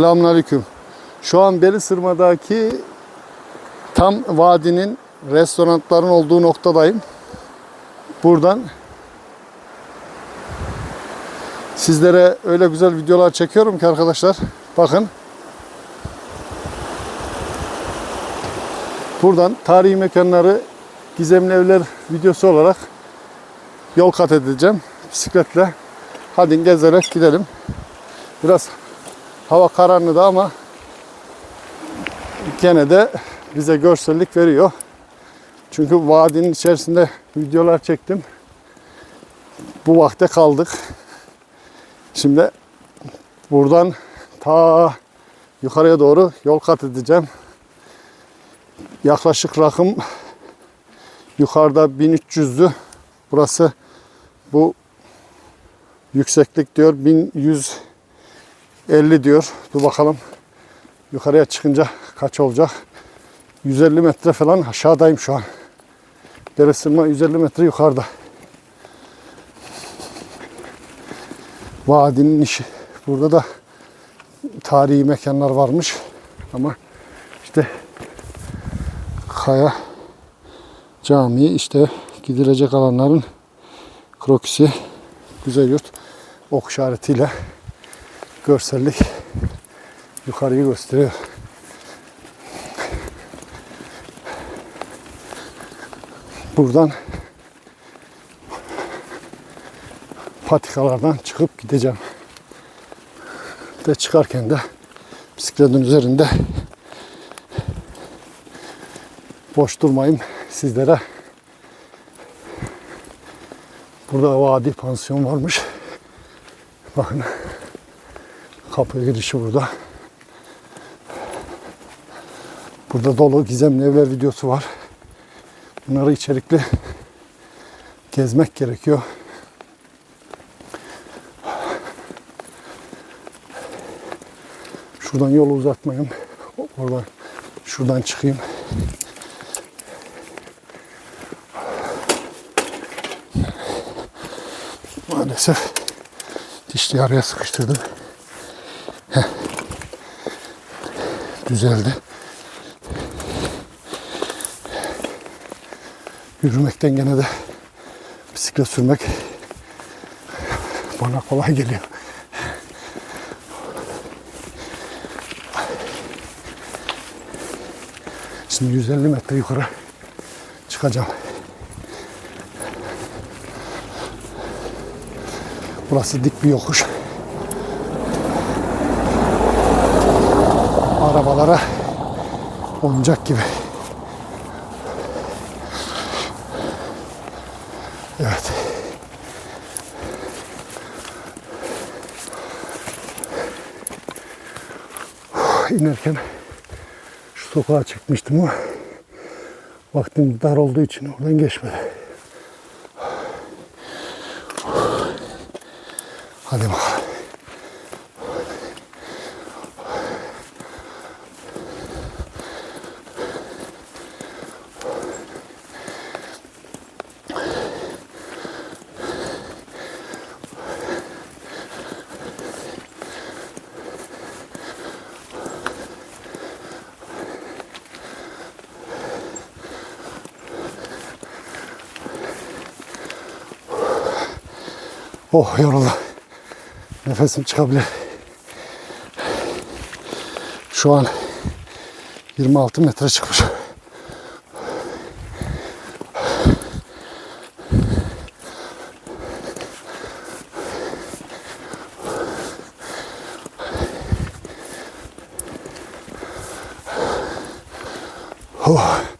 Selamünaleyküm. Şu an Belisırma'daki tam vadinin restoranların olduğu noktadayım. Buradan sizlere öyle güzel videolar çekiyorum ki arkadaşlar. Bakın. Buradan tarihi mekanları gizemli evler videosu olarak yol kat edeceğim bisikletle. Hadi gezerek gidelim. Biraz Hava karanlığı da ama gene de bize görsellik veriyor. Çünkü vadinin içerisinde videolar çektim. Bu vakte kaldık. Şimdi buradan ta yukarıya doğru yol kat edeceğim. Yaklaşık rakım yukarıda 1300'dü. Burası bu yükseklik diyor 1100 50 diyor. Dur bakalım. Yukarıya çıkınca kaç olacak? 150 metre falan aşağıdayım şu an. Dere sırma 150 metre yukarıda. Vadinin işi. Burada da tarihi mekanlar varmış. Ama işte Kaya Camii işte gidilecek alanların krokisi Güzel Yurt ok işaretiyle görsellik yukarıyı gösteriyor. Buradan patikalardan çıkıp gideceğim. Ve çıkarken de bisikletin üzerinde boş durmayayım sizlere. Burada vadi pansiyon varmış. Bakın Kapı girişi burada. Burada dolu gizemli evler videosu var. Bunları içerikli gezmek gerekiyor. Şuradan yolu uzatmayayım. Oradan şuradan çıkayım. Maalesef dişli araya sıkıştırdım. Düzeldi. Yürümekten gene de bisiklet sürmek bana kolay geliyor. Şimdi 150 metre yukarı çıkacağım. Burası dik bir yokuş. Arabalara oyuncak gibi. Evet. İnerken şu sokağa çıkmıştım ama vaktim dar olduğu için oradan geçmedi. Hadi bakalım. Oh yoruldum. Nefesim çıkabilir. Şu an 26 metre çıkmış. Oh.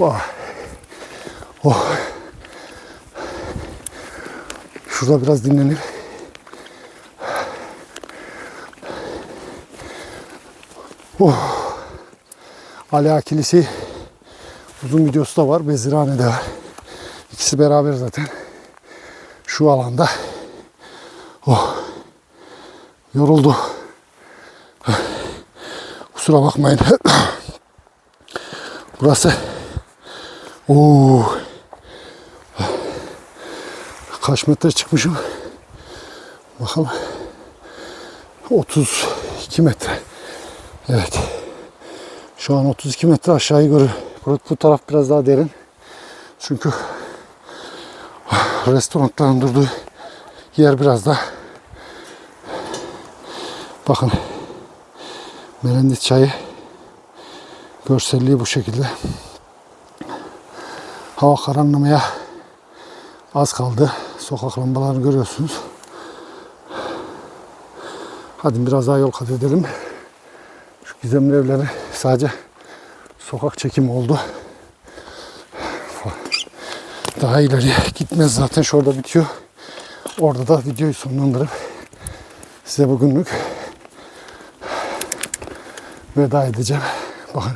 Vay. Oh. Şurada biraz dinlenir. Oh. Ali Akilisi uzun videosu da var. Bezirhane'de var. İkisi beraber zaten. Şu alanda. Oh. Yoruldu. Kusura bakmayın. Burası. Oo. Kaç metre çıkmışım? Bakalım. 32 metre. Evet. Şu an 32 metre aşağıyı görüyorum. Bu, taraf biraz daha derin. Çünkü restoranların durduğu yer biraz daha bakın Melendit çayı görselliği bu şekilde. Hava karanlamaya az kaldı. Sokak lambalarını görüyorsunuz. Hadi biraz daha yol kat edelim. Şu gizemli evleri sadece sokak çekimi oldu. Daha ileriye gitmez zaten şurada bitiyor. Orada da videoyu sonlandırıp size bugünlük veda edeceğim. Bakın.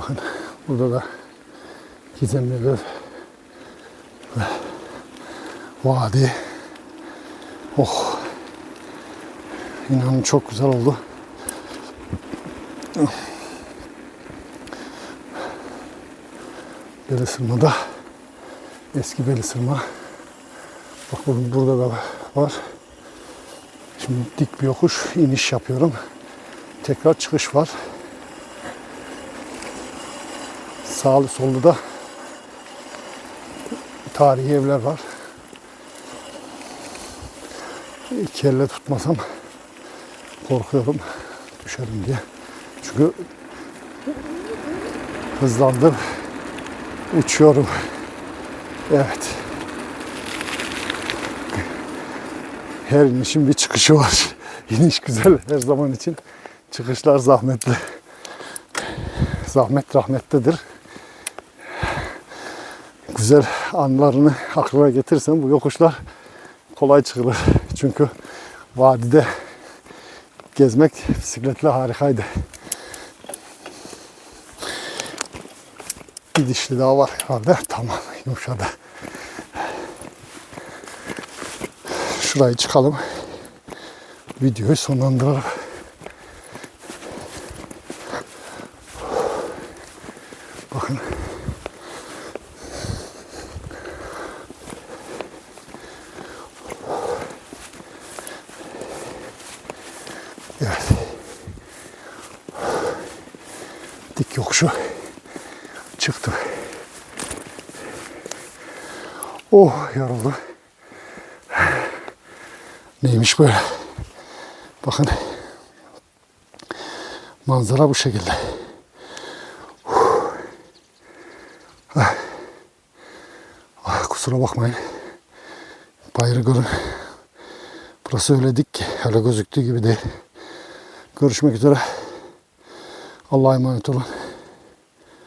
Bakın burada da gizemli bir vadi. Oh. İnanın çok güzel oldu. Belisırma'da eski Belisırma. Bak bugün burada da var. Şimdi dik bir yokuş iniş yapıyorum. Tekrar çıkış var. Sağlı sollu da tarihi evler var. İki elle tutmasam korkuyorum düşerim diye. Çünkü hızlandım. Uçuyorum. Evet. Her inişin bir çıkışı var. İniş güzel her zaman için. Çıkışlar zahmetli. Zahmet rahmettedir. Güzel anlarını aklına getirsen bu yokuşlar kolay çıkılır. Çünkü vadide gezmek bisikletle harikaydı. Bir dişli daha var herhalde. Tamam yumuşadı. Şurayı çıkalım. Videoyu sonlandıralım. Bakın. Evet. Dik yokuşu çıktı. Oh yoruldum. Neymiş böyle? Bakın. Manzara bu şekilde. Ah. Ah, kusura bakmayın. Bayırı görün. Burası öyle dik ki. Öyle gözüktüğü gibi değil. Görüşmek üzere. Allah'a emanet olun.